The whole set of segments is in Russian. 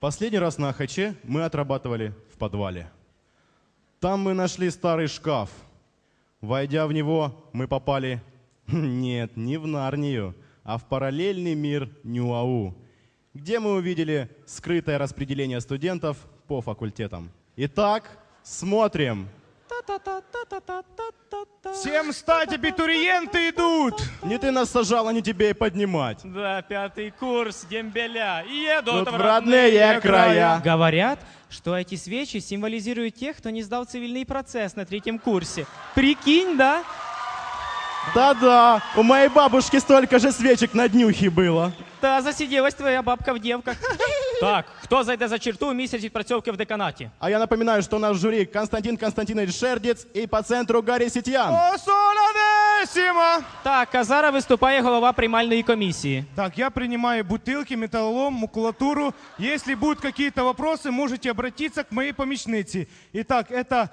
Последний раз на АХЧ мы отрабатывали в подвале. Там мы нашли старый шкаф. Войдя в него, мы попали, нет, не в Нарнию, а в параллельный мир Нюау, где мы увидели скрытое распределение студентов по факультетам. Итак, смотрим. Всем стать абитуриенты идут! Не ты нас сажала, не тебе и поднимать. Да, пятый курс, дембеля. Едут в родные края. Говорят, что эти свечи символизируют тех, кто не сдал цивильный процесс на третьем курсе. Прикинь, да? Да-да, у моей бабушки столько же свечек на днюхе было. Та засиделась твоя бабка в девках. Так, хто зайде за черту місяць відпрацьовки в деканаті? А я напоминаю, что у нас в жюри Константин Константинович Шердец и по центру Гарри Сетьян. О, солодесіма! Так, а зараз виступає голова приймальної комісії. Так, я принимаю бутылки, металлолом, макулатуру. Если будут какие-то вопросы, можете обратиться к моей помощнице. Итак, это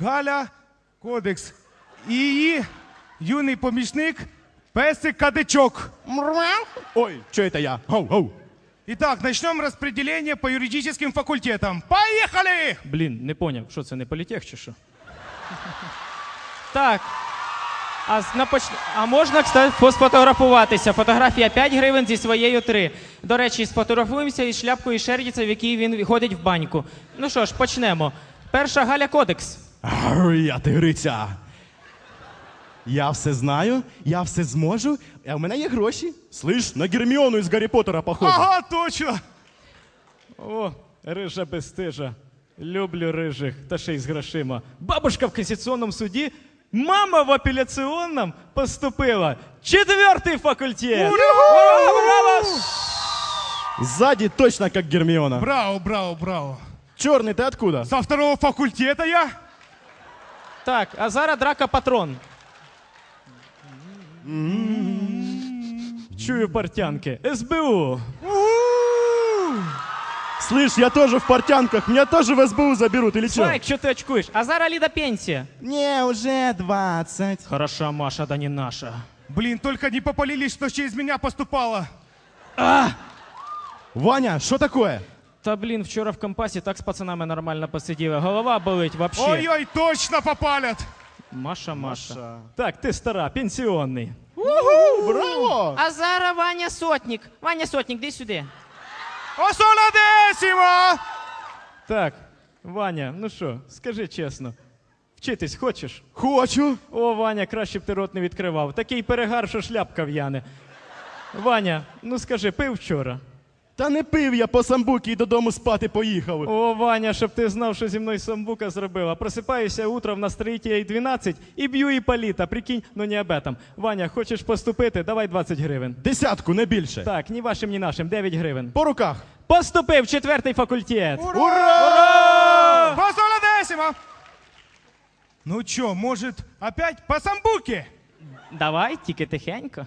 Галя Кодекс. И юный помощник Песик Кадычок. Ой, что это я? Гоу, гоу. Итак, начнем распределение по юридическим факультетам. Поехали! Блін, не поняв, що це не політех чи що? Так. А, з- на поч... а можна, кстати, сфотографуватися. Фотографія 5 гривень зі своєю 3. До речі, сфотографуємося із шляпкою Шердіця, в якій він ходить в баньку. Ну що ж, почнемо. Перша Галя Кодекс. Ар, Я тигриця. Я все знаю, я все зможу, а у мене є гроші. Слиш, на Герміону із Гаррі Поттера похоже. Ага, точно. О, рижа безстижа. Люблю рижих, та ще й з грошима. Бабушка в Конституційному суді, мама в апеляційному поступила. Четвертий факультет. Браво, браво! Сзади точно как Гермиона. Браво, браво, браво. Черный, ты откуда? Со второго факультета я. Так, а зараз драка патрон. Чую портянки. СБУ. Слышь, я тоже в портянках, меня тоже в СБУ заберут или что? Слайк, що ти очкуєш? А зараз Ліда пенсія. Не, уже 20. Хороша Маша, да не наша. Блин, только не попалились, что через меня поступало. Ваня, что такое? Та блін, вчора в компасі так з пацанами нормально посиділи. Голова болить вообще. Ой-ой, точно попалят. Маша, Маша. Так, ти стара, пенсіонний. Браво! А зараз Ваня Сотник. Ваня Сотник, де сюди. О! Так, Ваня, ну що, скажи чесно. Вчитись хочеш? Хочу. О, Ваня, краще б ти рот не відкривав. Такий перегар, що шляпка в'яне. Ваня, ну скажи, пив вчора? Та не пив я по самбуки і додому спати поїхав. О, Ваня, щоб ти знав, що зі мною самбука зробила. Просипаюся утром на строїтелі 12 і б'ю і паліта. Прикинь, ну не об этом. Ваня, хочеш поступити? Давай 20 гривень. Десятку, не більше. Так, ні вашим, ні нашим, 9 гривень. По руках. Поступив четвертий факультет. Ура! По солодесіма! Ну чё, может, опять по самбуке? Давай, тільки тихенько.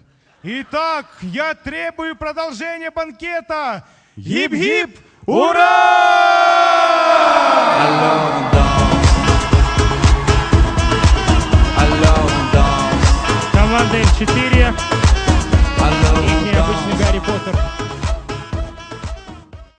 Итак, я требую продолжения банкета. Гип гип, Ура! Команда М4. И необычный Гарри Поттер.